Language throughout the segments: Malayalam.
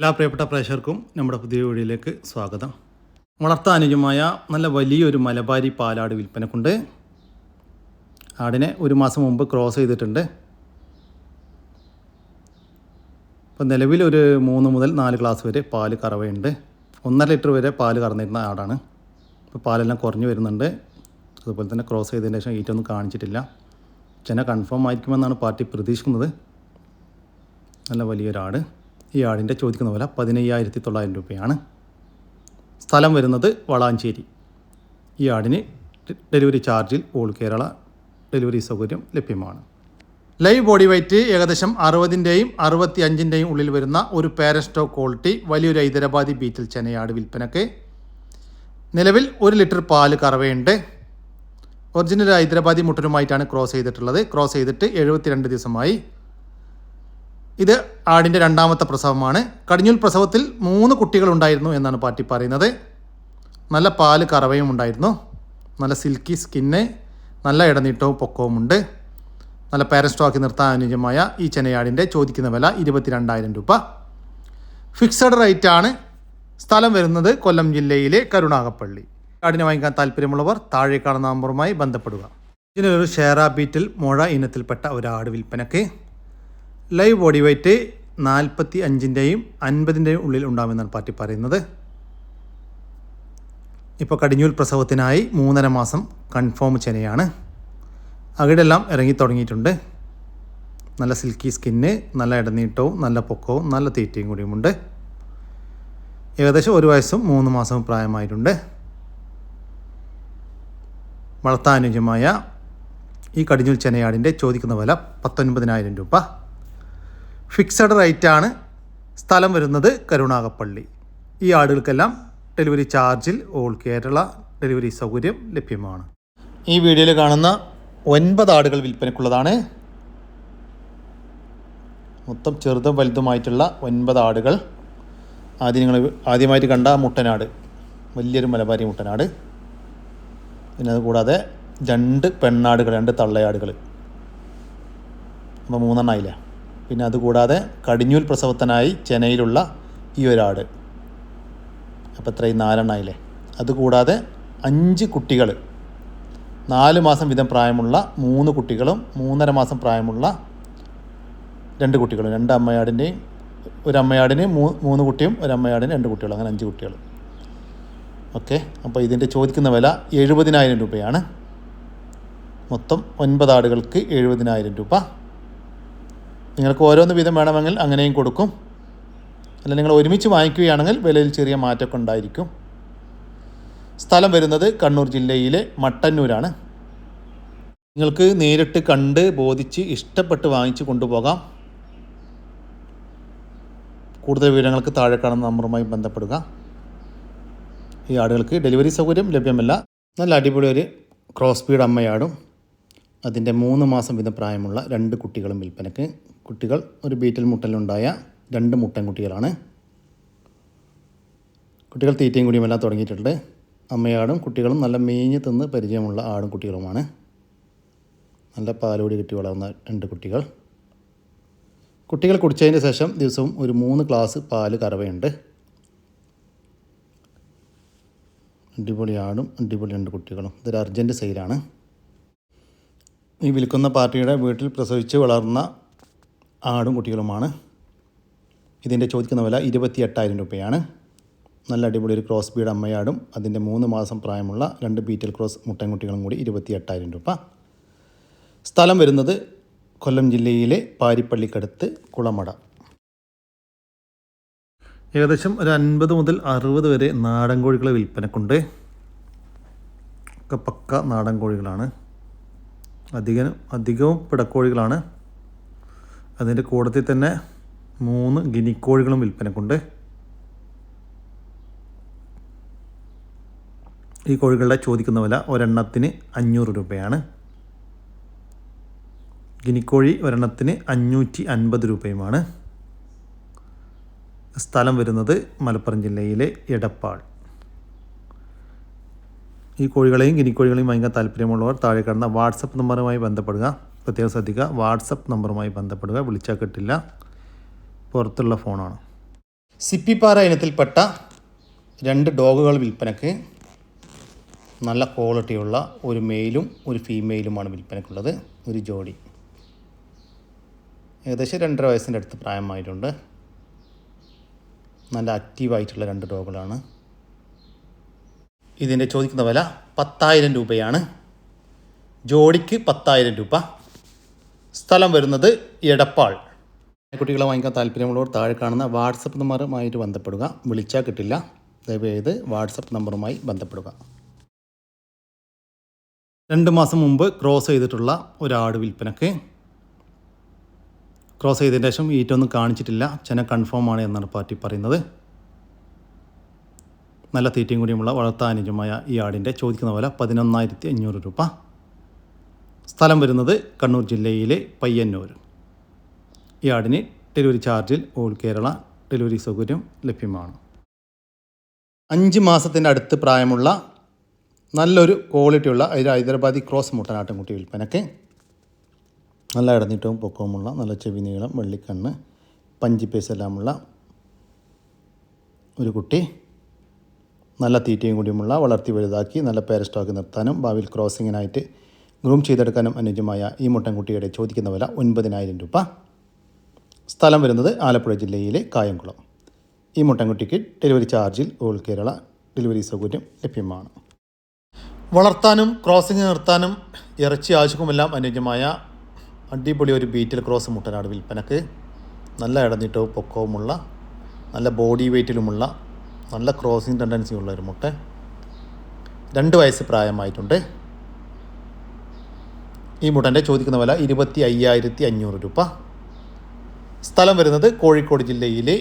എല്ലാ പ്രിയപ്പെട്ട പ്രേക്ഷകർക്കും നമ്മുടെ പുതിയ വീഡിയോയിലേക്ക് സ്വാഗതം. വളർത്താനുജമായ നല്ല വലിയൊരു മലബാരി പാലാട് വിൽപ്പനക്കുണ്ട്. ആടിനെ ഒരു മാസം മുമ്പ് ക്രോസ് ചെയ്തിട്ടുണ്ട്. ഇപ്പം നിലവിൽ ഒരു മൂന്ന് മുതൽ നാല് ക്ലാസ് വരെ പാൽ കറവയുണ്ട്. ഒന്നര ലിറ്റർ വരെ പാൽ കറന്നിരുന്ന ആടാണ്. ഇപ്പോൾ പാലെല്ലാം കുറഞ്ഞു വരുന്നുണ്ട്. അതുപോലെ തന്നെ ക്രോസ് ചെയ്തതിന് ശേഷം ഈറ്റൊന്നും കാണിച്ചിട്ടില്ല. ചെന കൺഫേം ആയിരിക്കുമെന്നാണ് പാർട്ടി പ്രതീക്ഷിക്കുന്നത്. നല്ല വലിയൊരാട്. ഈ ആടിന്റെ ചോദിക്കുന്ന വില പതിനയ്യായിരത്തി തൊള്ളായിരം രൂപയാണ്. സ്ഥലം വരുന്നത് വളാഞ്ചേരി. ഈ ആടിന് ഡെലിവറി ചാർജിൽ ഓൾ കേരള ഡെലിവറി സൗകര്യം ലഭ്യമാണ്. ലൈവ് ബോഡി വെയ്റ്റ് ഏകദേശം അറുപതിന്റെയും അറുപത്തി അഞ്ചിന്റെയും ഉള്ളിൽ വരുന്ന ഒരു പാരസ്റ്റോ ക്വാളിറ്റി വലിയൊരു ഹൈദരാബാദി ബീറ്റിൽ ചെനയാട് വിൽപ്പനക്ക്. നിലവിൽ ഒരു ലിറ്റർ പാൽ കറവയുണ്ട്. ഒറിജിനൽ ഹൈദരാബാദി മുട്ടനുമായിട്ടാണ് ക്രോസ് ചെയ്തിട്ടുള്ളത്. ക്രോസ് ചെയ്തിട്ട് എഴുപത്തിരണ്ട് ദിവസമായി. ഇത് ആടിന്റെ രണ്ടാമത്തെ പ്രസവമാണ്. കടിഞ്ഞൂൽ പ്രസവത്തിൽ മൂന്ന് കുട്ടികൾ ഉണ്ടായിരുന്നു എന്നാണ് പാർട്ടി പറയുന്നത്. നല്ല പാൽ കറവയും ഉണ്ടായിരുന്നു. നല്ല സിൽക്കി സ്കിന്ന് നല്ല ഇടനീട്ടവും പൊക്കവും ഉണ്ട്. നല്ല പാരസ്റ്റോക്കി നിർത്താൻ അനുയോജ്യമായ ഈ ചെനയാടിന്റെ ചോദിക്കുന്ന വില ഇരുപത്തിരണ്ടായിരം രൂപ. ഫിക്സഡ് റേറ്റ് ആണ്. സ്ഥലം വരുന്നത് കൊല്ലം ജില്ലയിലെ കരുണാകപ്പള്ളി ആടിനെ വാങ്ങിക്കാൻ താല്പര്യമുള്ളവർ താഴെ കാണുന്ന നമ്പറുമായി ബന്ധപ്പെടുക. ഇതിനൊരു ഷെയറ ബീറ്റിൽ മുഴ ഇനത്തിൽപ്പെട്ട ഒരു ആട് വിൽപ്പനക്ക് ലൈവ് ബോഡി വെയ്റ്റ് നാൽപ്പത്തി അഞ്ചിന്റെയും അൻപതിന്റെയും ഉള്ളിൽ ഉണ്ടാകുമെന്നാണ് പാർട്ടി പറയുന്നത്. ഇപ്പോൾ കടിഞ്ഞൂൽ പ്രസവത്തിനായി മൂന്നര മാസം കൺഫേം ചെനയാണ്. അകിടെല്ലാം ഇറങ്ങി തുടങ്ങിയിട്ടുണ്ട്. നല്ല സിൽക്കി സ്കിന്ന് നല്ല ഇടനീട്ടവും നല്ല പൊക്കവും നല്ല തീറ്റയും കൂടിയുമുണ്ട്. ഏകദേശം ഒരു വയസ്സും മൂന്ന് മാസവും പ്രായമായിട്ടുണ്ട്. വളർത്താനുജമായ ഈ കടിഞ്ഞൂൽ ചെനയാടിന്റെ ചോദിക്കുന്ന വില പത്തൊൻപതിനായിരം രൂപ. ഫിക്സഡ് റേറ്റാണ് സ്ഥലം വരുന്നത് കരുണാകപ്പള്ളി ഈ ആടുകൾക്കെല്ലാം ഡെലിവറി ചാർജിൽ ഓൾ കേരള ഡെലിവറി സൗകര്യം ലഭ്യമാണ്. ഈ വീഡിയോയിൽ കാണുന്ന ഒൻപത് ആടുകൾ വിൽപ്പനയ്ക്കുള്ളതാണ്. മൊത്തം ചെറുതും വലുതുമായിട്ടുള്ള ഒൻപത് ആടുകൾ. ആദ്യം നിങ്ങൾ ആദ്യമായിട്ട് കണ്ട മുട്ടനാട് വലിയൊരു മലബാരി മുട്ടനാട്. പിന്നെ അതുകൂടാതെ രണ്ട് പെണ്ണാടുകൾ രണ്ട് തള്ളയാടുകൾ. അപ്പോൾ മൂന്നെണ്ണമായില്ലേ പിന്നെ അതുകൂടാതെ കടിഞ്ഞൂൽ പ്രസവത്തിനായി ചെന്നൈയിലുള്ള ഈ ഒരാട് അപ്പോൾ ഇത്രയും നാലെണ്ണായില്ലേ അതുകൂടാതെ അഞ്ച് കുട്ടികൾ നാല് മാസം വീതം പ്രായമുള്ള മൂന്ന് കുട്ടികളും മൂന്നര മാസം പ്രായമുള്ള രണ്ട് കുട്ടികളും. രണ്ട് അമ്മയാടിന്റെയും ഒരു അമ്മയാടിന് മൂന്ന് കുട്ടിയും ഒരു അമ്മയാടിന് രണ്ട് കുട്ടികളും. അങ്ങനെ അഞ്ച് കുട്ടികൾ ഓക്കെ. അപ്പോൾ ഇതിന്റെ ചോദിക്കുന്ന വില എഴുപതിനായിരം രൂപയാണ്. മൊത്തം ഒൻപത് ആടുകൾക്ക് എഴുപതിനായിരം രൂപ. നിങ്ങൾക്ക് ഓരോന്ന് വീതം വേണമെങ്കിൽ അങ്ങനെയും കൊടുക്കും. അല്ല നിങ്ങൾ ഒരുമിച്ച് വാങ്ങിക്കുകയാണെങ്കിൽ വിലയിൽ ചെറിയ മാറ്റമൊക്കെ ഉണ്ടായിരിക്കും. സ്ഥലം വരുന്നത് കണ്ണൂർ ജില്ലയിലെ മട്ടന്നൂരാണ്. നിങ്ങൾക്ക് നേരിട്ട് കണ്ട് ബോധിച്ച് ഇഷ്ടപ്പെട്ട് വാങ്ങിച്ച് കൊണ്ടുപോകാം. കൂടുതൽ വിവരങ്ങൾക്ക് താഴെ കാണുന്ന നമ്പറുമായി ബന്ധപ്പെടുക. ഈ ആടുകൾക്ക് ഡെലിവറി സൗകര്യം ലഭ്യമല്ല. നല്ല അടിപൊളി ഒരു ക്രോസ് ബീഡ് അമ്മയാടും. അതിന്റെ മൂന്ന് മാസം വീതം പ്രായമുള്ള രണ്ട് കുട്ടികളും വിൽപ്പനക്ക്. കുട്ടികൾ ഒരു ബീറ്റൽ മുട്ടലുണ്ടായ രണ്ട് മുട്ടൻ കുട്ടികളാണ് കുട്ടികൾ തീറ്റയും കൂടിയുമെല്ലാം തുടങ്ങിയിട്ടുണ്ട്. അമ്മയാടും കുട്ടികളും നല്ല മേഞ്ഞ് തിന്ന് പരിചയമുള്ള ആടും കുട്ടികളുമാണ്. നല്ല പാലോടി കിട്ടി വളർന്ന രണ്ട് കുട്ടികൾ. കുട്ടികൾ കുടിച്ചതിന് ശേഷം ദിവസവും ഒരു മൂന്ന് ഗ്ലാസ് പാൽ കറവയുണ്ട്. അടിപൊളി ആടും അടിപൊളി രണ്ട് കുട്ടികളും. ഇതൊരു അർജന്റ് സെയിലാണ്. ഈ വിൽക്കുന്ന പാർട്ടിയുടെ വീട്ടിൽ പ്രസവിച്ച് വളർന്ന ആടും കുട്ടികളുമാണ്. ഇതിന്റെ ചോദിക്കുന്ന വില ഇരുപത്തി എട്ടായിരം രൂപയാണ്. നല്ല അടിപൊളി ഒരു ക്രോസ് ബീഡ് അമ്മയാടും. അതിന്റെ മൂന്ന് മാസം പ്രായമുള്ള രണ്ട് ബീറ്റൽ ക്രോസ് മുട്ടൻകുട്ടികളും കൂടി ഇരുപത്തി എട്ടായിരം രൂപ. സ്ഥലം വരുന്നത് കൊല്ലം ജില്ലയിലെ പാരിപ്പള്ളിക്കടുത്ത് കുളമട. ഏകദേശം ഒരു അൻപത് മുതൽ അറുപത് വരെ നാടൻ കോഴികളെ വിൽപ്പനക്കുണ്ട്. ഒക്കെ പക്ക നാടൻ കോഴികളാണ്. അധികം അധികവും പിടക്കോഴികളാണ്. അതിന്റെ കൂടത്തിൽ തന്നെ മൂന്ന് ഗിനിക്കോഴികളും വിൽപ്പനക്കുണ്ട്. ഈ കോഴികളുടെ ചോദിക്കുന്ന വില ഒരെണ്ണത്തിന് അഞ്ഞൂറ് രൂപയാണ്. ഗിനിക്കോഴി ഒരെണ്ണത്തിന് അഞ്ഞൂറ്റി അൻപത് രൂപയുമാണ്. സ്ഥലം വരുന്നത് മലപ്പുറം ജില്ലയിലെ എടപ്പാൾ. ഈ കോഴികളെയും ഗിനിക്കോഴികളെയും ഭയങ്കര താല്പര്യമുള്ളവർ താഴെ കാണുന്ന വാട്സപ്പ് നമ്പറുമായി ബന്ധപ്പെടുക. പ്രത്യേകം ശ്രദ്ധിക്കുക വാട്സപ്പ് നമ്പറുമായി ബന്ധപ്പെടുക. വിളിച്ചാൽ കിട്ടില്ല. പുറത്തുള്ള ഫോണാണ്. സിപ്പിപ്പാറ ഇനത്തിൽപ്പെട്ട രണ്ട് ഡോഗുകൾ വിൽപ്പനയ്ക്ക് നല്ല ക്വാളിറ്റിയുള്ള ഒരു മെയിലും ഒരു ഫീമെയിലുമാണ് വിൽപ്പനക്കുള്ളത്. ഒരു ജോഡി. ഏകദേശം രണ്ടര വയസ്സിന്റെ അടുത്ത് പ്രായമായിട്ടുണ്ട്. നല്ല ആക്റ്റീവായിട്ടുള്ള രണ്ട് ഡോഗുകളാണ്. ഇതിന്റെ ചോദിക്കുന്ന വില പത്തായിരം രൂപയാണ്. ജോഡിക്ക് പത്തായിരം രൂപ. സ്ഥലം വരുന്നത് എടപ്പാൾ. കുട്ടികളെ വാങ്ങിക്കാൻ താല്പര്യമുള്ളവർ താഴെ കാണുന്ന വാട്സപ്പ് നമ്പറുമായിട്ട് ബന്ധപ്പെടുക. വിളിച്ചാൽ കിട്ടില്ല. ദയവേത് വാട്സപ്പ് നമ്പറുമായി ബന്ധപ്പെടുക. രണ്ട് മാസം മുമ്പ് ക്രോസ് ചെയ്തിട്ടുള്ള ഒരാട് വിൽപ്പനക്ക്. ക്രോസ് ചെയ്തതിന് ശേഷം ഈറ്റൊന്നും കാണിച്ചിട്ടില്ല. ചെന കൺഫേം ആണ് എന്നാണ് പാർട്ടി പറയുന്നത്. നല്ല തീറ്റയും കൂടിയുമുള്ള വളർത്താനുജമായ ഈ ആടിന്റെ ചോദിക്കുന്ന വില പതിനൊന്നായിരത്തി അഞ്ഞൂറ് രൂപ. സ്ഥലം വരുന്നത് കണ്ണൂർ ജില്ലയിലെ പയ്യന്നൂർ. ഈ ആടിന് ഡെലിവറി ചാർജിൽ ഓൾ കേരള ഡെലിവറി സൗകര്യം ലഭ്യമാണ്. അഞ്ച് മാസത്തിന്റെ അടുത്ത് പ്രായമുള്ള നല്ലൊരു ക്വാളിറ്റിയുള്ള ഒരു ഹൈദരാബാദി ക്രോസ് മുട്ടനാട്ടിൻകുട്ടി വിൽപ്പനക്ക് നല്ല ഇടനീട്ടവും പൊക്കവുമുള്ള നല്ല ചെവി നീളം വെള്ളിക്കണ്ണ് പഞ്ചിപ്പേസെല്ലാമുള്ള ഒരു കുട്ടി. നല്ല തീറ്റയും കൂടിയുമുള്ള വളർത്തി വലുതാക്കി നല്ല പേര സ്റ്റോക്ക് നിർത്താനും ഭാവിയിൽ ക്രോസിങ്ങിനായിട്ട് ഗ്രൂം ചെയ്തെടുക്കാനും അനുയോജ്യമായ ഈ മുട്ടൻകുട്ടിയുടെ ചോദിക്കുന്ന വില ഒൻപതിനായിരം രൂപ. സ്ഥലം വരുന്നത് ആലപ്പുഴ ജില്ലയിലെ കായംകുളം. ഈ മുട്ടൻകുട്ടിക്ക് ഡെലിവറി ചാർജിൽ ഓൾ കേരള ഡെലിവറി സൗകര്യം ലഭ്യമാണ്. വളർത്താനും ക്രോസിംഗ് നിർത്താനും ഇറച്ചി ആവശ്യവുമെല്ലാം അനുയോജ്യമായ അടിപൊളി ഒരു ബീറ്റിൽ ക്രോസ് മുട്ടനാട് വിൽപ്പനക്ക്. നല്ല ഇടനീട്ടവും പൊക്കവുമുള്ള നല്ല ബോഡി വെയ്റ്റിലുമുള്ള നല്ല ക്രോസിംഗ് ടെൻഡൻസിയുള്ള ഒരു മുട്ട. രണ്ട് വയസ്സ് പ്രായമായിട്ടുണ്ട്. ഈ മുട്ടന്റെ ചോദിക്കുന്ന വില ഇരുപത്തി അയ്യായിരത്തി അഞ്ഞൂറ് രൂപ. സ്ഥലം വരുന്നത് കോഴിക്കോട് ജില്ലയിലെ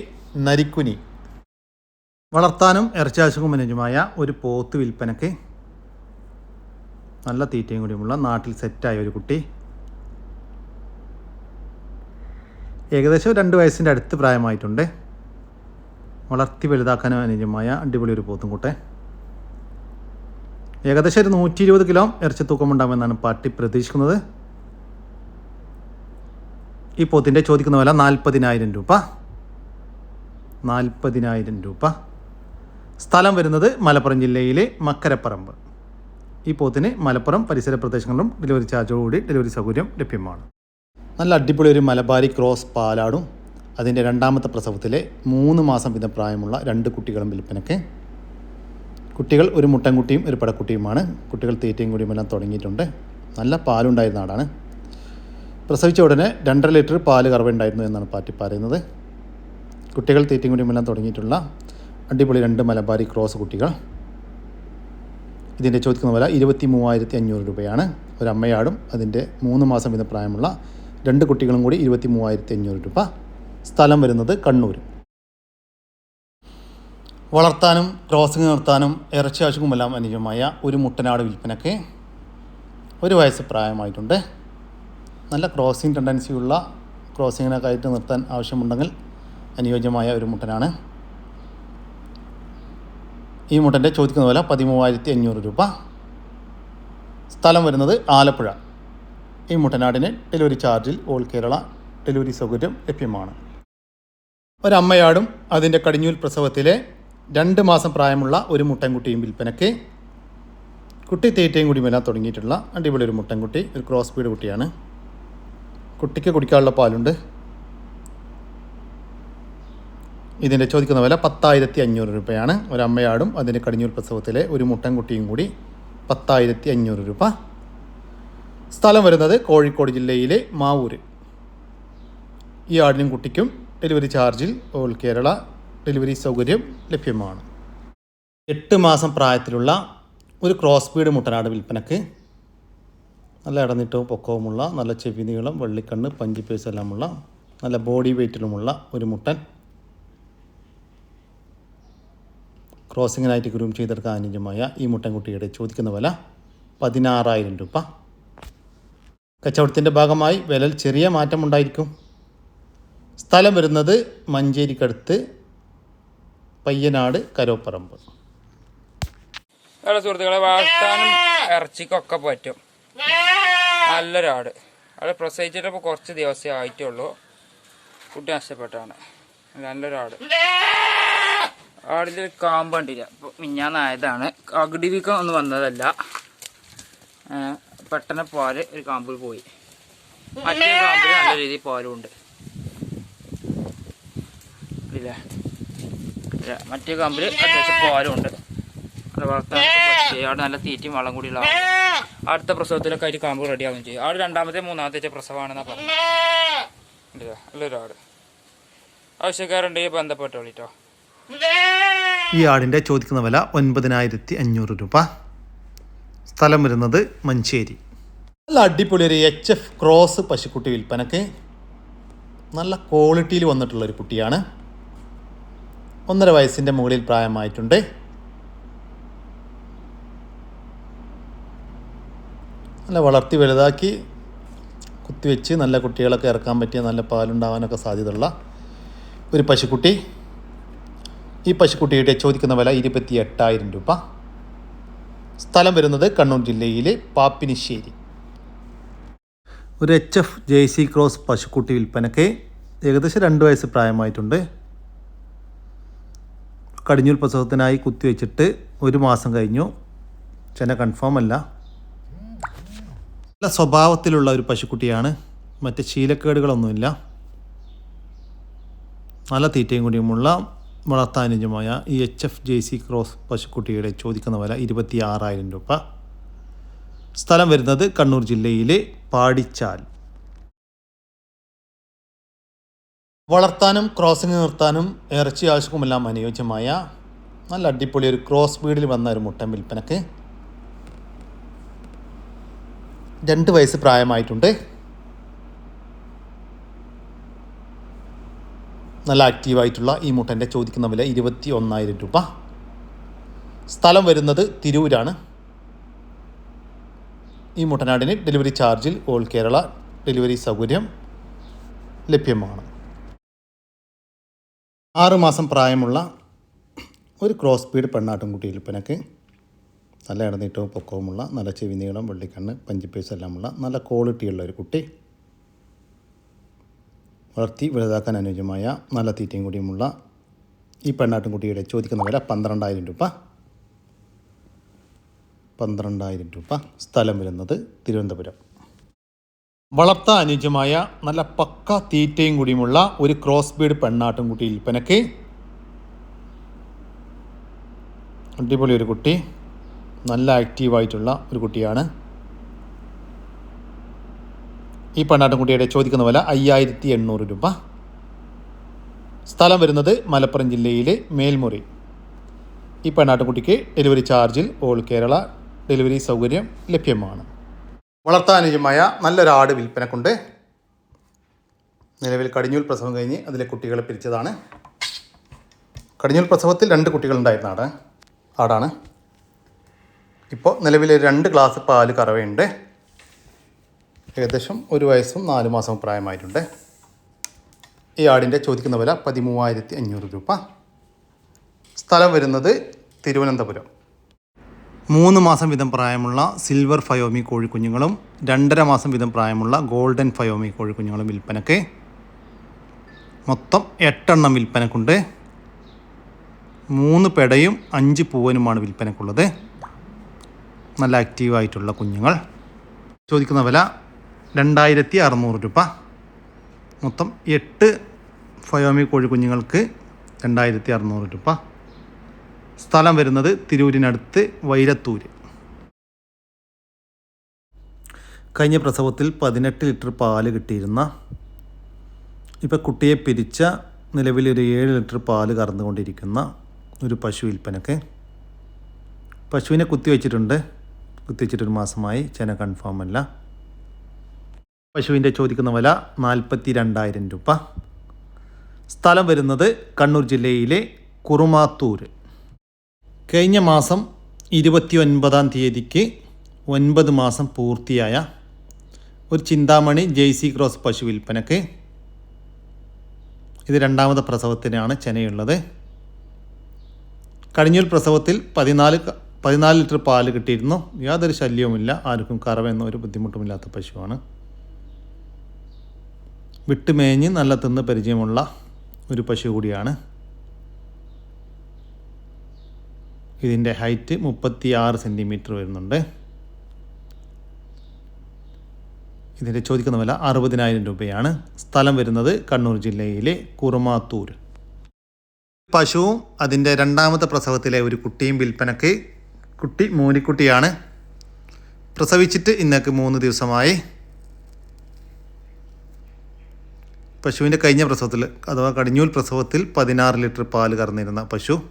നരിക്കുനി. വളർത്താനും ഇറച്ചാശുകുമനുജുമായ ഒരു പോത്ത് വിൽപ്പനയ്ക്ക് നല്ല തീറ്റയും കൂടിയുമുള്ള നാട്ടിൽ സെറ്റായ ഒരു കുട്ടി. ഏകദേശം രണ്ട് വയസ്സിന്റെ അടുത്ത് പ്രായമായിട്ടുണ്ട്. വളർത്തി വലുതാക്കാനും അനുജമായ അടിപൊളി ഒരു പോത്തും കുട്ടെ ഏകദേശം ഒരു നൂറ്റി ഇരുപത് കിലോ ഇറച്ചി തൂക്കമുണ്ടാകുമെന്നാണ് പാർട്ടി പ്രതീക്ഷിക്കുന്നത്. ഈ പോത്തിന്റെ ചോദിക്കുന്ന വില നാൽപ്പതിനായിരം രൂപ. നാൽപ്പതിനായിരം രൂപ. സ്ഥലം വരുന്നത് മലപ്പുറം ജില്ലയിലെ മക്കരപ്പറമ്പ്. ഈ പോത്തിന് മലപ്പുറം പരിസര പ്രദേശങ്ങളിലും ഡെലിവറി ചാർജോടുകൂടി ഡെലിവറി സൗകര്യം ലഭ്യമാണ്. നല്ല അടിപൊളി ഒരു മലബാരി ക്രോസ് പാലാടും. അതിന്റെ രണ്ടാമത്തെ പ്രസവത്തിലെ മൂന്ന് മാസം വീതം പ്രായമുള്ള രണ്ട് കുട്ടികളും വിൽപ്പനയ്ക്ക് കുട്ടികൾ ഒരു മുട്ടൻകുട്ടിയും ഒരു പടക്കുട്ടിയുമാണ്. കുട്ടികൾ തീറ്റയും കൂടിയും എല്ലാം തുടങ്ങിയിട്ടുണ്ട്. നല്ല പാലുണ്ടായിരുന്ന ആടാണ് പ്രസവിച്ച ഉടനെ രണ്ടര ലിറ്റർ പാൽ കറവുണ്ടായിരുന്നു എന്നാണ് പാറ്റി പറയുന്നത്. കുട്ടികൾ തീറ്റയും കൂടിയും എല്ലാം തുടങ്ങിയിട്ടുള്ള അടിപൊളി രണ്ട് മലബാരി ക്രോസ് കുട്ടികൾ. ഇതിന്റെ ചോദിക്കുന്ന വില ഇരുപത്തി മൂവായിരത്തി അഞ്ഞൂറ് രൂപയാണ്. ഒരമ്മയാടും അതിന്റെ മൂന്ന് മാസം വീതം പ്രായമുള്ള രണ്ട് കുട്ടികളും കൂടി ഇരുപത്തി മൂവായിരത്തി അഞ്ഞൂറ് രൂപ. സ്ഥലം വരുന്നത് കണ്ണൂർ വളർത്താനും ക്രോസിംഗ് നിർത്താനും ഇറച്ചി ആവശ്യവുമെല്ലാം അനുയോജ്യമായ ഒരു മുട്ടനാട് വിൽപ്പനയ്ക്ക് ഒരു വയസ്സ് പ്രായമായിട്ടുണ്ട്. നല്ല ക്രോസിംഗ് ടെൻഡൻസിയുള്ള ക്രോസിങ്ങിനൊക്കെ ആയിട്ട് നിർത്താൻ ആവശ്യമുണ്ടെങ്കിൽ അനുയോജ്യമായ ഒരു മുട്ടനാണ്. ഈ മുട്ടന്റെ ചോദിക്കുന്ന വില പതിമൂവായിരത്തി അഞ്ഞൂറ് രൂപ. സ്ഥലം വരുന്നത് ആലപ്പുഴ. ഈ മുട്ടനാടിന് ഡെലിവറി ചാർജിൽ ഓൾ കേരള ഡെലിവറി സൗകര്യം ലഭ്യമാണ്. ഒരമ്മയാടും അതിന്റെ കടിഞ്ഞൂൽ പ്രസവത്തിലെ രണ്ട് മാസം പ്രായമുള്ള ഒരു മുട്ടൻകുട്ടിയും വിൽപ്പനയ്ക്ക് കുട്ടി തീറ്റയും കൂടി വരാൻ തുടങ്ങിയിട്ടുള്ള അടിപൊളി ഒരു മുട്ടൻകുട്ടി ഒരു ക്രോസ് ബീഡ് കുട്ടിയാണ്. കുട്ടിക്ക് കുടിക്കാനുള്ള പാലുണ്ട്. ഇതിന്റെ ചോദിക്കുന്ന വില പത്തായിരത്തി അഞ്ഞൂറ് രൂപയാണ്. ഒരമ്മയാടും അതിന്റെ കടിഞ്ഞൂർ പ്രസവത്തിലെ ഒരു മുട്ടൻകുട്ടിയും കൂടി പത്തായിരത്തി അഞ്ഞൂറ് രൂപ. സ്ഥലം വരുന്നത് കോഴിക്കോട് ജില്ലയിലെ മാവൂര്. ഈ ആടിനും കുട്ടിക്കും ഡെലിവറി ചാർജിൽ ഓൾ കേരള ഡെലിവറി സൗകര്യം ലഭ്യമാണ്. എട്ട് മാസം പ്രായത്തിലുള്ള ഒരു ക്രോസ് ബീഡ് മുട്ടനാട് വിൽപ്പനക്ക് നല്ല ഇടനീട്ടവും പൊക്കവുമുള്ള നല്ല ചെവി നീളം വെള്ളിക്കണ്ണ് പഞ്ചിപ്പേസ് എല്ലാമുള്ള നല്ല ബോഡി വെയ്റ്റിലുമുള്ള ഒരു മുട്ടൻ ക്രോസിങ്ങിനായിട്ട് ഗ്രൂം ചെയ്തെടുക്കാൻ അനുയോജ്യമായ ഈ മുട്ടൻകുട്ടിയുടെ ചോദിക്കുന്ന വില പതിനാറായിരം രൂപ. കച്ചവടത്തിന്റെ ഭാഗമായി വിലയിൽ ചെറിയ മാറ്റമുണ്ടായിരിക്കും. സ്ഥലം വരുന്നത് മഞ്ചേരിക്കടുത്ത് പയ്യനാട് കരോപ്പറമ്പ്. വേറെ സുഹൃത്തുക്കളെ വാഴ്ത്താനും ഇറച്ചിക്കൊക്കെ പറ്റും. നല്ലൊരാട്. അവിടെ പ്രസവിച്ചിട്ടപ്പോൾ കുറച്ച് ദിവസമേ ആയിട്ടുള്ളൂ. കുട്ടി നഷ്ടപ്പെട്ടാണ്. നല്ലൊരാട്. ആടിന്റെ കാമ്പ് കണ്ടില്ല. ഇപ്പോൾ മിഞ്ഞാന്നായതാണ്. അകിടി വീക്കം ഒന്നും വന്നതല്ല. പെട്ടെന്ന് പാൽ ഒരു കാമ്പിൽ പോയി. മറ്റേ കാമ്പിൽ നല്ല രീതിയിൽ പാലും ഉണ്ട് ഇല്ലേ? ഇല്ല, മറ്റേ കമ്പിൽ അത്യാവശ്യം പാലുണ്ട്. അത് വളർത്താൻ അവിടെ നല്ല തീറ്റയും വളം കൂടിയുള്ള അടുത്ത പ്രസവത്തിലൊക്കെ ആയിട്ട് കാമ്പ് റെഡിയാവുകയും ചെയ്യും. ആട് രണ്ടാമത്തെ മൂന്നാമത്തെ പ്രസവമാണെന്നാ പറഞ്ഞു നല്ലൊരാട് ആവശ്യക്കാരുണ്ടെങ്കിൽ ബന്ധപ്പെട്ടോളിട്ടോ ഈ ആടിന്റെ ചോദിക്കുന്ന വില ഒൻപതിനായിരത്തി അഞ്ഞൂറ് രൂപ. സ്ഥലം വരുന്നത് മഞ്ചേരി. നല്ല അടിപൊളി ഒരു എച്ച് എഫ് ക്രോസ് പശുക്കുട്ടി വിൽപ്പനക്ക് നല്ല ക്വാളിറ്റിയിൽ വന്നിട്ടുള്ള ഒരു കുട്ടിയാണ്. ഒന്നര വയസ്സിന്റെ മുകളിൽ പ്രായമായിട്ടുണ്ട്. നല്ല വളർത്തി വലുതാക്കി കുത്തിവെച്ച് നല്ല കുട്ടികളൊക്കെ ഇറക്കാൻ പറ്റിയ നല്ല പാലുണ്ടാവാനൊക്കെ സാധ്യതയുള്ള ഒരു പശുക്കുട്ടി. ഈ പശുക്കുട്ടിയുടെ ചോദിക്കുന്ന വില ഇരുപത്തി എട്ടായിരം രൂപ. സ്ഥലം വരുന്നത് കണ്ണൂർ ജില്ലയിലെ പാപ്പിനിശ്ശേരി. ഒരു H F J C cross പശുക്കുട്ടി വിൽപ്പനയ്ക്ക് ഏകദേശം രണ്ട് വയസ്സ് പ്രായമായിട്ടുണ്ട്. കടിഞ്ഞൂൽ പ്രസവത്തിനായി കുത്തിവെച്ചിട്ട് ഒരു മാസം കഴിഞ്ഞു. ചെന കൺഫേം അല്ല. നല്ല സ്വഭാവത്തിലുള്ള ഒരു പശുക്കുട്ടിയാണ്. മറ്റ് ശീലക്കേടുകളൊന്നുമില്ല. നല്ല തീറ്റയും കൂടിയുമുള്ള വളർത്താനുജമായ ഈ H F J C cross പശുക്കുട്ടിയുടെ ചോദിക്കുന്ന വില ഇരുപത്തി ആറായിരം രൂപ. സ്ഥലം വരുന്നത് കണ്ണൂർ ജില്ലയിലെ പാടിച്ചാൽ. വളർത്താനും ക്രോസിംഗ് നിർത്താനും ഇറച്ചി ആവശ്യക്കുമെല്ലാം അനുയോജ്യമായ നല്ല അടിപൊളി ഒരു ക്രോസ് ബീഡിൽ വന്ന ഒരു മുട്ടൻ വിൽപ്പനക്ക് രണ്ട് വയസ്സ് പ്രായമായിട്ടുണ്ട്. നല്ല ആക്റ്റീവായിട്ടുള്ള ഈ മുട്ടന്റെ ചോദിക്കുന്ന വില ഇരുപത്തി ഒന്നായിരം രൂപ. സ്ഥലം വരുന്നത് തിരൂരാണ്. ഈ മുട്ടനാടിന് ഡെലിവറി ചാർജിൽ ഓൾ കേരള ഡെലിവറി സൗകര്യം ലഭ്യമാണ്. ആറുമാസം പ്രായമുള്ള ഒരു ക്രോസ് ബീഡ് പെണ്ണാട്ടുംകുട്ടി വിൽപ്പനക്ക് നല്ല ഇടനീട്ടവും പൊക്കവുമുള്ള നല്ല ചെവി നീളം വെള്ളിക്കണ്ണ് പഞ്ചിപ്പേസ് എല്ലാമുള്ള നല്ല ക്വാളിറ്റിയുള്ള ഒരു കുട്ടി. വളർത്തി വലുതാക്കാൻ അനുയോജ്യമായ നല്ല തീറ്റയും കൂടിയുമുള്ള ഈ പെണ്ണാട്ടുംകുട്ടിയുടെ ചോദിക്കുന്ന വില പന്ത്രണ്ടായിരം രൂപ. പന്ത്രണ്ടായിരം രൂപ സ്ഥലം വരുന്നത് തിരുവനന്തപുരം. വളർത്താൻ അനുജമായ നല്ല പക്ക തീറ്റയും കൂടിയുമുള്ള ഒരു ക്രോസ് ബീഡ് പെണ്ണാട്ടുംകുട്ടി ഇൽപ്പനക്ക് അടിപൊളി ഒരു കുട്ടി. നല്ല ആക്റ്റീവായിട്ടുള്ള ഒരു കുട്ടിയാണ്. ഈ പെണ്ണാട്ടുംകുട്ടിയുടെ ചോദിക്കുന്ന വില അയ്യായിരത്തി എണ്ണൂറ് രൂപ. സ്ഥലം വരുന്നത് മലപ്പുറം ജില്ലയിലെ മേൽമുറി. ഈ പെണ്ണാട്ടുംകുട്ടിക്ക് ഡെലിവറി ചാർജിൽ ഓൾ കേരള ഡെലിവറി സൗകര്യം ലഭ്യമാണ്. വളർത്താനുജമായ നല്ലൊരു ആട് വിൽപ്പനക്കുണ്ട്. നിലവിൽ കടിഞ്ഞൂൽ പ്രസവം കഴിഞ്ഞ് അതിലെ കുട്ടികളെ പിരിച്ചതാണ്. കടിഞ്ഞൂൽ പ്രസവത്തിൽ രണ്ട് കുട്ടികളുണ്ടായിരുന്ന ആട് ആടാണ്. ഇപ്പോൾ നിലവിൽ രണ്ട് ഗ്ലാസ് പാൽ കറവയുണ്ട്. ഏകദേശം ഒരു വയസ്സും നാല് മാസവും പ്രായമായിട്ടുണ്ട്. ഈ ആടിന്റെ ചോദിക്കുന്ന വില പതിമൂവായിരത്തി അഞ്ഞൂറ് രൂപ. സ്ഥലം വരുന്നത് തിരുവനന്തപുരം. മൂന്ന് മാസം വീതം പ്രായമുള്ള സിൽവർ ഫയോമി കോഴിക്കുഞ്ഞുങ്ങളും രണ്ടര മാസം വീതം പ്രായമുള്ള ഗോൾഡൻ ഫയോമി കോഴിക്കുഞ്ഞുങ്ങളും വിൽപ്പനക്ക് മൊത്തം എട്ടെണ്ണം വിൽപ്പനക്കുണ്ട്. മൂന്ന് പെടയും അഞ്ച് പൂവനുമാണ് വിൽപ്പനക്കുള്ളത്. നല്ല ആക്റ്റീവായിട്ടുള്ള കുഞ്ഞുങ്ങൾ. ചോദിക്കുന്ന വില രണ്ടായിരത്തി അറുന്നൂറ് രൂപ. മൊത്തം എട്ട് ഫയോമി കോഴിക്കുഞ്ഞുങ്ങൾക്ക് രണ്ടായിരത്തി അറുന്നൂറ് രൂപ. സ്ഥലം വരുന്നത് തിരൂരിനടുത്ത് വൈരത്തൂർ കഴിഞ്ഞ പ്രസവത്തിൽ പതിനെട്ട് ലിറ്റർ പാൽ കിട്ടിയിരുന്ന ഇപ്പോൾ കുട്ടിയെ പിരിച്ച നിലവിൽ ഒരു ഏഴ് ലിറ്റർ പാൽ കറന്നുകൊണ്ടിരിക്കുന്ന ഒരു പശു വിൽപ്പനക്ക് പശുവിനെ കുത്തിവെച്ചിട്ടുണ്ട് കുത്തിവെച്ചിട്ടൊരു മാസമായി. ചെന കൺഫേം അല്ല. പശുവിന്റെ ചോദിക്കുന്ന വില നാൽപ്പത്തി രണ്ടായിരം രൂപ. സ്ഥലം വരുന്നത് കണ്ണൂർ ജില്ലയിലെ കുറുമാത്തൂർ കഴിഞ്ഞ മാസം ഇരുപത്തി ഒൻപതാം തീയതിക്ക് ഒൻപത് മാസം പൂർത്തിയായ ഒരു ചിന്താമണി ജെയ്സി ക്രോസ് പശു വിൽപ്പനക്ക്. ഇത് രണ്ടാമത്തെ പ്രസവത്തിനാണ് ചെനയുള്ളത്. കഴിഞ്ഞൊരു പ്രസവത്തിൽ പതിനാല് പതിനാല് ലിറ്റർ പാൽ കിട്ടിയിരുന്നു. യാതൊരു ശല്യവുമില്ല. ആർക്കും കറവെന്ന ഒരു ബുദ്ധിമുട്ടുമില്ലാത്ത പശുവാണ്. വിട്ടുമേഞ്ഞ് നല്ല തിന്ന് പരിചയമുള്ള ഒരു പശു കൂടിയാണ് ഇതിന്റെ ഹൈറ്റ് മുപ്പത്തി ആറ് സെന്റിമീറ്റർ വരുന്നുണ്ട്. ഇതിന്റെ ചോദിക്കുന്ന വില അറുപതിനായിരം രൂപയാണ്. സ്ഥലം വരുന്നത് കണ്ണൂർ ജില്ലയിലെ കുറുമാത്തൂർ പശുവും അതിന്റെ രണ്ടാമത്തെ പ്രസവത്തിലെ ഒരു കുട്ടിയും വിൽപ്പനയ്ക്ക് കുട്ടി മൂനിക്കുട്ടിയാണ്. പ്രസവിച്ചിട്ട് ഇന്നേക്ക് മൂന്ന് ദിവസമായി. പശുവിന്റെ കഴിഞ്ഞ പ്രസവത്തിൽ അഥവാ കടിഞ്ഞൂൽ പ്രസവത്തിൽ പതിനാറ് ലിറ്റർ പാൽ കറന്നിരുന്ന പശു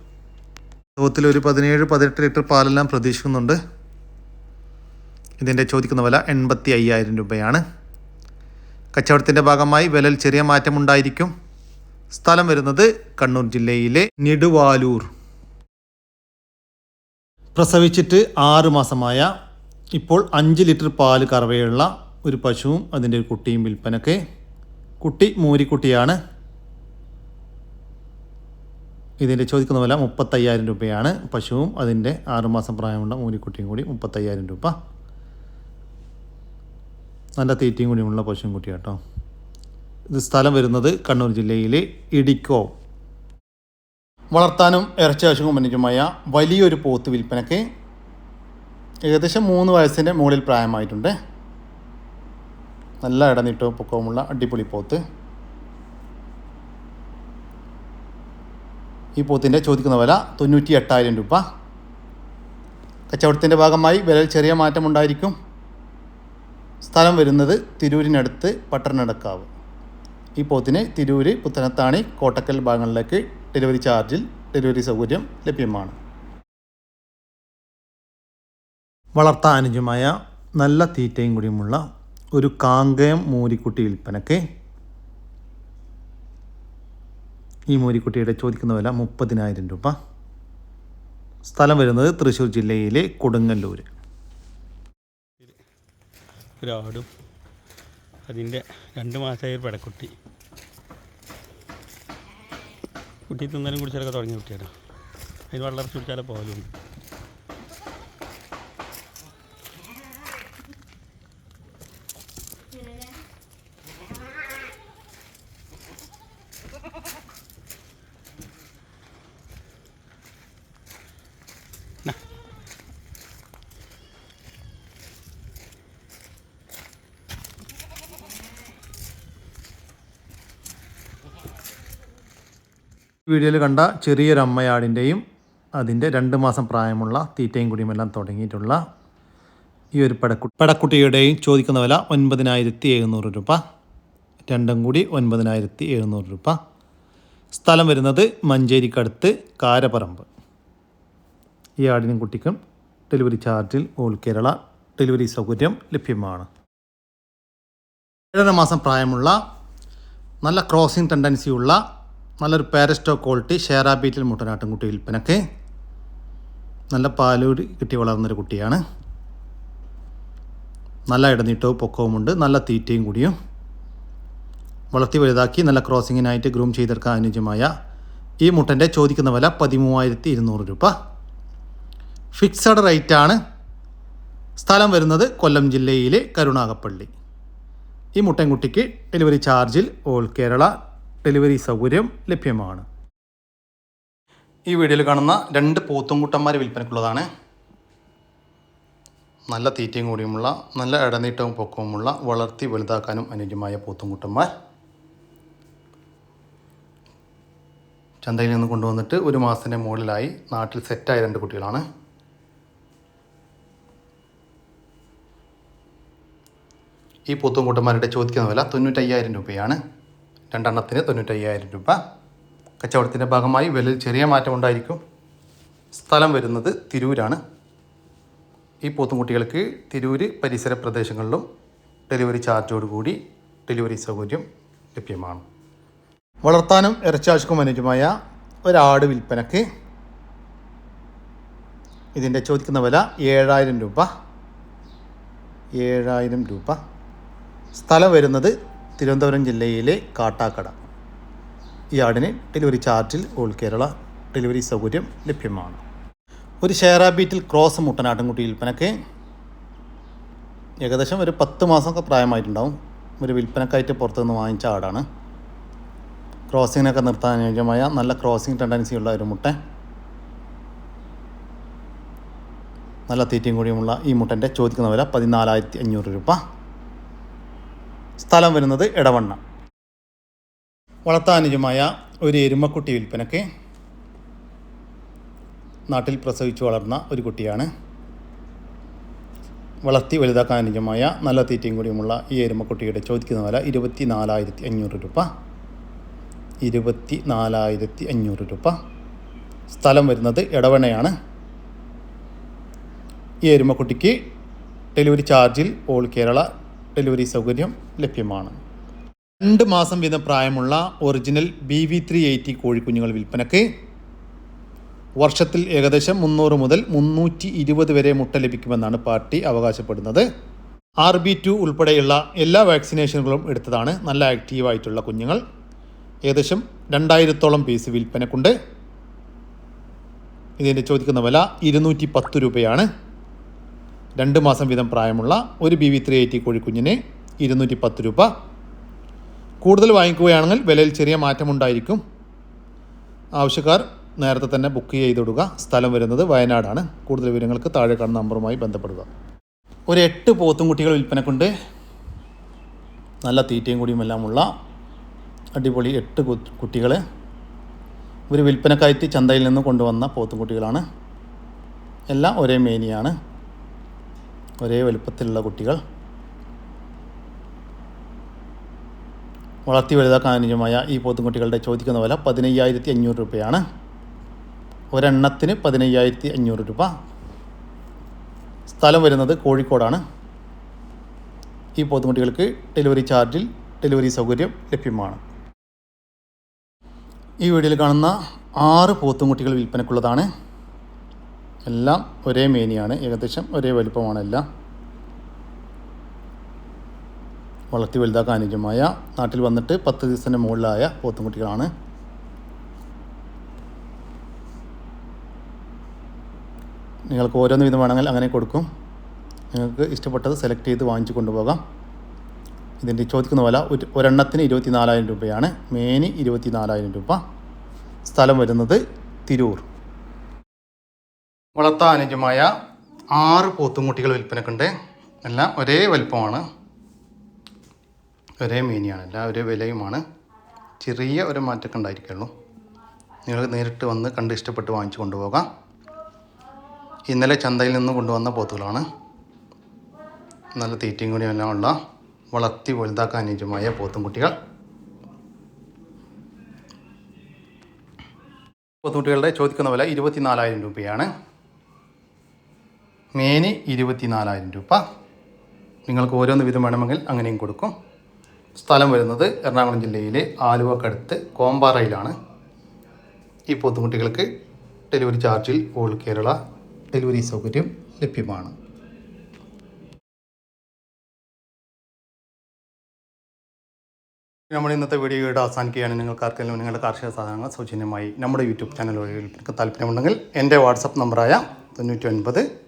പ്രസവത്തിൽ ഒരു പതിനേഴ് പതിനെട്ട് ലിറ്റർ പാലെല്ലാം പ്രതീക്ഷിക്കുന്നുണ്ട്. ഇതിന്റെ ചോദിക്കുന്ന വില എൺപത്തി അയ്യായിരം രൂപയാണ്. കച്ചവടത്തിന്റെ ഭാഗമായി വിലയിൽ ചെറിയ മാറ്റമുണ്ടായിരിക്കും. സ്ഥലം വരുന്നത് കണ്ണൂർ ജില്ലയിലെ നെടുവാലൂർ. പ്രസവിച്ചിട്ട് ആറ് മാസമായ ഇപ്പോൾ അഞ്ച് ലിറ്റർ പാൽ കറവയുള്ള ഒരു പശുവും അതിന്റെ ഒരു കുട്ടിയും വിൽപ്പനക്ക്. കുട്ടി മൂരിക്കുട്ടിയാണ്. ഇതിന്റെ ചോദിക്കുന്ന വില മുപ്പത്തയ്യായിരം രൂപയാണ് പശുവും അതിന്റെ ആറുമാസം പ്രായമുള്ള മൂലിക്കുട്ടിയും കൂടി മുപ്പത്തയ്യായിരം രൂപ. നല്ല തീറ്റയും കൂടിയുമുള്ള പശുവും കുട്ടി കേട്ടോ. ഇത് സ്ഥലം വരുന്നത് കണ്ണൂർ ജില്ലയിലെ ഇടിക്കോ. വളർത്താനും ഇറച്ചി ആവശ്യവും അനുജമായ വലിയൊരു പോത്ത് വിൽപ്പനയ്ക്ക് ഏകദേശം മൂന്ന് വയസ്സിന്റെ മുകളിൽ പ്രായമായിട്ടുണ്ട്. നല്ല ഇടനീട്ടവും പൊക്കവുമുള്ള അടിപൊളി പോത്ത്. ഈ പോത്തിന്റെ ചോദിക്കുന്ന വില തൊണ്ണൂറ്റി എട്ടായിരം രൂപ. കച്ചവടത്തിന്റെ ഭാഗമായി വിലയിൽ ചെറിയ മാറ്റമുണ്ടായിരിക്കും. സ്ഥലം വരുന്നത് തിരൂരിനടുത്ത് പട്ടണടക്കാവ് ഈ പോത്തിന് തിരൂര് പുത്തനത്താണി കോട്ടക്കൽ ഭാഗങ്ങളിലേക്ക് ഡെലിവറി ചാർജിൽ ഡെലിവറി സൗകര്യം ലഭ്യമാണ്. വളർത്താൻ അനുജമായ നല്ല തീറ്റയും കൂടിയുമുള്ള ഒരു കാങ്കയം മൂരിക്കുട്ടി വിൽപ്പനക്ക് ഈ മോരിക്കുട്ടിയുടെ ചോദിക്കുന്ന വില മുപ്പതിനായിരം രൂപ. സ്ഥലം വരുന്നത് തൃശ്ശൂർ ജില്ലയിലെ കൊടുങ്ങല്ലൂർ ഒരാടും അതിന്റെ രണ്ട് മാസമായ ഒരു പെടക്കുട്ടി. കുട്ടി തിന്നാലും കുടിച്ചാലൊക്കെ തുടങ്ങിയ കുട്ടിയാണ്. അതിന് വളരെ കുടിച്ചാലേ പോലുണ്ട് വീഡിയോയിൽ കണ്ട ചെറിയൊരു അമ്മയാടിന്റെയും അതിന്റെ രണ്ട് മാസം പ്രായമുള്ള തീറ്റയും കുടിയുമെല്ലാം തുടങ്ങിയിട്ടുള്ള ഈ ഒരു പടക്കു പടക്കുട്ടിയുടെയും ചോദിക്കുന്ന വില ഒൻപതിനായിരത്തി എഴുന്നൂറ് രൂപ. രണ്ടും കൂടി ഒൻപതിനായിരത്തി എഴുന്നൂറ് രൂപ. സ്ഥലം വരുന്നത് മഞ്ചേരിക്കടുത്ത് കാരപ്പറമ്പ് ഈ ആടിനും കുട്ടിക്കും ഡെലിവറി ചാർജിൽ ഓൾ കേരള ഡെലിവറി സൗകര്യം ലഭ്യമാണ്. ഏഴര മാസം പ്രായമുള്ള നല്ല ക്രോസിംഗ് ടെൻഡൻസിയുള്ള നല്ലൊരു പാരസ്റ്റോ ക്വാളിറ്റി ഷേറാ ബീറ്റിൽ മുട്ടനാട്ടുംകുട്ടി വിൽപ്പനക്ക്. നല്ല പാലൂടി കിട്ടി വളർന്നൊരു കുട്ടിയാണ്. നല്ല ഇടനീട്ടവും പൊക്കവുമുണ്ട് നല്ല തീറ്റയും കൂടിയും. വളർത്തി വലുതാക്കി നല്ല ക്രോസിങ്ങിനായിട്ട് ഗ്രൂം ചെയ്തെടുക്കാൻ അനുയോജ്യമായ ഈ മുട്ടന്റെ ചോദിക്കുന്ന വില പതിമൂവായിരത്തി ഇരുന്നൂറ് രൂപ. ഫിക്സഡ് റേറ്റാണ്. സ്ഥലം വരുന്നത് കൊല്ലം ജില്ലയിലെ കരുണാകപ്പള്ളി. ഈ മുട്ടൻകുട്ടിക്ക് ഡെലിവറി ചാർജിൽ ഓൾ കേരള ഡെലിവറി സൗകര്യം ലഭ്യമാണ്. ഈ വീഡിയോയിൽ കാണുന്ന രണ്ട് പോത്തുംകുട്ടന്മാർ വിൽപ്പനക്കുള്ളതാണ് നല്ല തീറ്റയും കൂടിയുമുള്ള നല്ല ഇടനീട്ടവും പൊക്കവുമുള്ള വളർത്തി വലുതാക്കാനും അനുയോജ്യമായ പോത്തുംകുട്ടന്മാർ. ചന്തയിൽ നിന്ന് കൊണ്ടുവന്നിട്ട് ഒരു മാസത്തിന്റെ മുകളിലായി നാട്ടിൽ സെറ്റായ രണ്ട് കുട്ടികളാണ്. ഈ പൂത്തുംകൂട്ടന്മാരുടെ ചോദിക്കുന്ന വില തൊണ്ണൂറ്റയ്യായിരം രൂപയാണ്. രണ്ടെണ്ണത്തിന് തൊണ്ണൂറ്റയ്യായിരം രൂപ. കച്ചവടത്തിന്റെ ഭാഗമായി വിലയിൽ ചെറിയ മാറ്റം ഉണ്ടായിരിക്കും. സ്ഥലം വരുന്നത് തിരൂരാണ്. ഈ പോത്തുംകുട്ടികൾക്ക് തിരൂര് പരിസര പ്രദേശങ്ങളിലും ഡെലിവറി ചാർജോടുകൂടി ഡെലിവറി സൗകര്യം ലഭ്യമാണ്. വളർത്താനും ഇറച്ചാശുക്കും അനുജമായ ഒരാട് വിൽപ്പനക്ക് ഇതിന്റെ ചോദിക്കുന്ന വില ഏഴായിരം രൂപ. ഏഴായിരം രൂപ. സ്ഥലം വരുന്നത് തിരുവനന്തപുരം ജില്ലയിലെ കാട്ടാക്കട. ഈ ആടിന് ഡെലിവറി ചാർജിൽ ഓൾ കേരള ഡെലിവറി സൗകര്യം ലഭ്യമാണ്. ഒരു ഷെയറാബീറ്റിൽ ക്രോസ് മുട്ടനാട്ടിൻകുട്ടി വിൽപ്പനയ്ക്ക് ഏകദേശം ഒരു പത്ത് മാസമൊക്കെ പ്രായമായിട്ടുണ്ടാവും. ഒരു വിൽപ്പനക്കായിട്ട് പുറത്തുനിന്ന് വാങ്ങിച്ച ആടാണ്. ക്രോസിങ്ങിനൊക്കെ നിർത്താൻ അനുയോജ്യമായ നല്ല ക്രോസിങ് ടെൻഡൻസി ഉള്ള ഒരു മുട്ട. നല്ല തീറ്റയും കൂടിയുമുള്ള ഈ മുട്ടന്റെ ചോദിക്കുന്ന വില പതിനാലായിരത്തി അഞ്ഞൂറ് രൂപ. സ്ഥലം വരുന്നത് ഇടവണ്ണ വളർത്താനുജമായ ഒരു എരുമക്കുട്ടി വിൽപ്പനയ്ക്ക് നാട്ടിൽ പ്രസവിച്ചു വളർന്ന ഒരു കുട്ടിയാണ്. വളർത്തി വലുതാക്കാൻ അനുജമായ നല്ല തീറ്റയും കൂടിയുമുള്ള ഈ എരുമക്കുട്ടിയുടെ ചോദിക്കുന്ന വില ഇരുപത്തി നാലായിരത്തി അഞ്ഞൂറ് രൂപ. ഇരുപത്തി നാലായിരത്തി അഞ്ഞൂറ് രൂപ. സ്ഥലം വരുന്നത് ഇടവണയാണ് ഈ എരുമക്കുട്ടിക്ക് ഡെലിവറി ചാർജിൽ ഓൾ കേരള ഡെലിവറി സൗകര്യം ലഭ്യമാണ്. രണ്ട് മാസം വീതം പ്രായമുള്ള original B V three eighty കോഴിക്കുഞ്ഞുങ്ങൾ വിൽപ്പനയ്ക്ക് വർഷത്തിൽ ഏകദേശം മുന്നൂറ് മുതൽ മുന്നൂറ്റി ഇരുപത് വരെ മുട്ട ലഭിക്കുമെന്നാണ് പാർട്ടി അവകാശപ്പെടുന്നത്. ആർ ബി ടു ഉൾപ്പെടെയുള്ള എല്ലാ വാക്സിനേഷനുകളും എടുത്തതാണ് നല്ല ആക്റ്റീവായിട്ടുള്ള കുഞ്ഞുങ്ങൾ. ഏകദേശം രണ്ടായിരത്തോളം പീസ് വിൽപ്പനക്കുണ്ട്. ഇതിന്റെ ചോദിക്കുന്ന വില ഇരുന്നൂറ്റി പത്ത് രൂപയാണ്. രണ്ട് മാസം വീതം പ്രായമുള്ള ഒരു ബി വി ത്രീ എയ്റ്റി കോഴിക്കുഞ്ഞിന് ഇരുന്നൂറ്റി പത്ത് രൂപ. കൂടുതൽ വാങ്ങിക്കുകയാണെങ്കിൽ വിലയിൽ ചെറിയ മാറ്റമുണ്ടായിരിക്കും. ആവശ്യക്കാർ നേരത്തെ തന്നെ ബുക്ക് ചെയ്തിടുക. സ്ഥലം വരുന്നത് വയനാടാണ്. കൂടുതൽ വിവരങ്ങൾക്ക് താഴെ കാണുന്ന നമ്പറുമായി ബന്ധപ്പെടുക. ഒരു എട്ട് പോത്തും കുട്ടികൾ വിൽപ്പനക്കുണ്ട്. നല്ല തീറ്റയും കൂടിയും എല്ലാമുള്ള അടിപൊളി എട്ട് കുട്ടികൾ ഇവർ വിൽപ്പനക്കായിട്ട് ചന്തയിൽ നിന്ന് കൊണ്ടുവന്ന പോത്തും കുട്ടികളാണ് എല്ലാം ഒരേ മേനിയാണ്. ഒരേ വലുപ്പത്തിലുള്ള കുട്ടികൾ. വളർത്തി വലുതാക്കാൻ അനുയോജ്യമായ ഈ പോത്തുംകുട്ടികളുടെ ചോദിക്കുന്ന വില പതിനയ്യായിരത്തി അഞ്ഞൂറ് രൂപയാണ്. ഒരെണ്ണത്തിന് പതിനയ്യായിരത്തി അഞ്ഞൂറ് രൂപ. സ്ഥലം വരുന്നത് കോഴിക്കോടാണ്. ഈ പോത്തുംകുട്ടികൾക്ക് ഡെലിവറി ചാർജിൽ ഡെലിവറി സൗകര്യം ലഭ്യമാണ്. ഈ വീഡിയോയിൽ കാണുന്ന ആറ് പോത്തുംകുട്ടികൾ വിൽപ്പനക്കുള്ളതാണ് എല്ലാം ഒരേ മീനിയാണ് ഏകദേശം ഒരേ വലുപ്പമാണ് എല്ലാം. വളർത്തി വലുതാക്കാൻ അനുജമായ നാട്ടിൽ വന്നിട്ട് പത്ത് ദിവസത്തിന് മുകളിലായ പോത്തുംകുട്ടികളാണ്. നിങ്ങൾക്ക് ഓരോന്ന് വീതം വേണമെങ്കിൽ അങ്ങനെ കൊടുക്കും. നിങ്ങൾക്ക് ഇഷ്ടപ്പെട്ടത് സെലക്ട് ചെയ്ത് വാങ്ങിച്ചു കൊണ്ടുപോകാം. ഇതിന്റെ ചോദിക്കുന്ന വില ഒരു ഒരെണ്ണത്തിന് ഇരുപത്തി നാലായിരം രൂപയാണ്. മേനി ഇരുപത്തി നാലായിരം രൂപ. സ്ഥലം വരുന്നത് തിരൂർ. വളർത്താൻ അനുയോജ്യമായ ആറ് പോത്തുംകുട്ടികൾ വിൽപ്പനക്കുണ്ട്. എല്ലാം ഒരേ വലുപ്പമാണ്. ഒരേ മീനിയാണ്. എല്ലാം ഒരേ വിലയുമാണ്. ചെറിയ ഒരു മാറ്റമൊക്കെ ഉണ്ടായിരിക്കുള്ളൂ. നിങ്ങൾ നേരിട്ട് വന്ന് കണ്ട് ഇഷ്ടപ്പെട്ട് വാങ്ങിച്ചു കൊണ്ടുപോകാം. ഇന്നലെ ചന്തയിൽ നിന്ന് കൊണ്ടുവന്ന പോത്തുകളാണ്. നല്ല തീറ്റയും കൂടി എല്ലാം ഉള്ള വളർത്തി വലുതാക്കാൻ അനുയോജ്യമായ പോത്തുംകുട്ടികൾ. പോത്തുകുട്ടികളുടെ ചോദിക്കുന്ന വില ഇരുപത്തിനാലായിരം രൂപയാണ്. മേനി ഇരുപത്തിനാലായിരം രൂപ. നിങ്ങൾക്ക് ഓരോന്ന് വിധം വേണമെങ്കിൽ അങ്ങനെയും കൊടുക്കും. സ്ഥലം വരുന്നത് എറണാകുളം ജില്ലയിലെ ആലുവക്കടുത്ത് കോമ്പാറയിലാണ് ഈ പോത്തുകുട്ടികൾക്ക് ഡെലിവറി ചാർജിൽ ഓൾ കേരള ഡെലിവറി സൗകര്യം ലഭ്യമാണ്. നമ്മൾ ഇന്നത്തെ വീഡിയോയുടെ അവസാനിക്കുകയാണ്. നിങ്ങൾക്ക് ആർക്കെങ്കിലും നിങ്ങളുടെ കാർഷിക സാധനങ്ങൾ സൗജന്യമായി നമ്മുടെ യൂട്യൂബ് ചാനൽ വഴി താല്പര്യമുണ്ടെങ്കിൽ എന്റെ വാട്സപ്പ് നമ്പറായ തൊണ്ണൂറ്റി ഒൻപത്